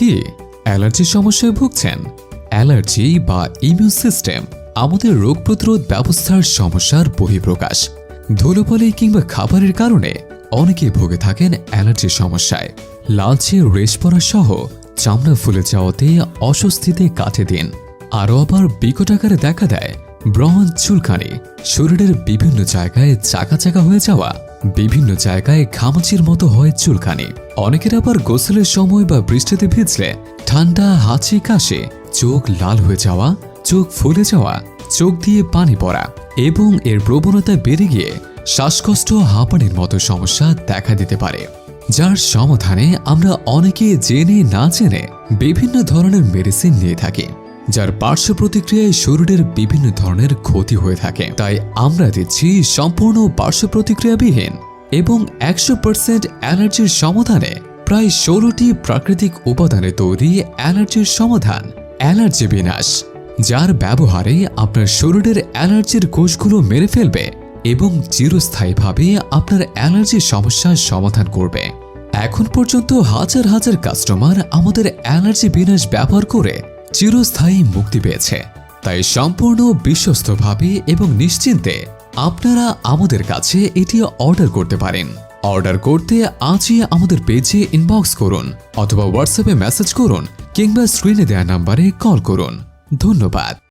কি? অ্যালার্জির সমস্যায় ভুগছেন? অ্যালার্জি বা ইমিউন সিস্টেম আমাদের রোগ প্রতিরোধ ব্যবস্থার সমস্যার বহিঃপ্রকাশ। ধুলোপলি কিংবা খাবারের কারণে অনেকে ভুগে থাকেন অ্যালার্জির সমস্যায়। লালচে রেশ পড়া সহ চামড়া ফুলে যাওয়াতে অস্বস্তিতে কাটে দিন। আরও আবার বিকট আকারে দেখা দেয় ব্রণ চুলকানি। শরীরের বিভিন্ন জায়গায় চাকা চাকা হয়ে যাওয়া বিভিন্ন জায়গায় ঘামাচির মতো হয় চুলকানি। অনেকের আবার গোসলের সময় বা বৃষ্টিতে ভিজলে ঠান্ডা, হাঁচি কাশে, চোখ লাল হয়ে যাওয়া, চোখ ফুলে যাওয়া, চোখ দিয়ে পানি পড়া এবং এর প্রবণতা বেড়ে গিয়ে শ্বাসকষ্ট, হাঁপানির মতো সমস্যা দেখা দিতে পারে। যার সমাধানে আমরা অনেকে জেনে না জেনে বিভিন্ন ধরনের মেডিসিন নিয়ে থাকি। যার পার্শ্ব প্রতিক্রিয়ায় শরীরের বিভিন্ন ধরনের ক্ষতি হয়ে থাকে। তাই আমরা দিচ্ছি সম্পূর্ণ পার্শ্ব প্রতিক্রিয়াবিহীন এবং একশো পার্সেন্ট অ্যালার্জির সমাধানে প্রায় ষোলোটি প্রাকৃতিক উপাদানে তৈরি অ্যালার্জির সমাধান, অ্যালার্জি বিনাশ, যার ব্যবহারে আপনার শরীরের অ্যালার্জির কোষগুলো মেরে ফেলবে এবং চিরস্থায়ীভাবে আপনার অ্যালার্জির সমস্যার সমাধান করবে। এখন পর্যন্ত হাজার হাজার কাস্টমার আমাদের অ্যালার্জি বিনাশ ব্যবহার করে চিরস্থায়ী মুক্তি পেয়েছে। তাই সম্পূর্ণ বিশ্বস্তভাবে এবং নিশ্চিন্তে আপনারা আমাদের কাছে এটি অর্ডার করতে পারেন। অর্ডার করতে আজই আমাদের পেজে ইনবক্স করুন অথবা হোয়াটসঅ্যাপে মেসেজ করুন কিংবা স্ক্রিনে দেওয়া নাম্বারে কল করুন। ধন্যবাদ।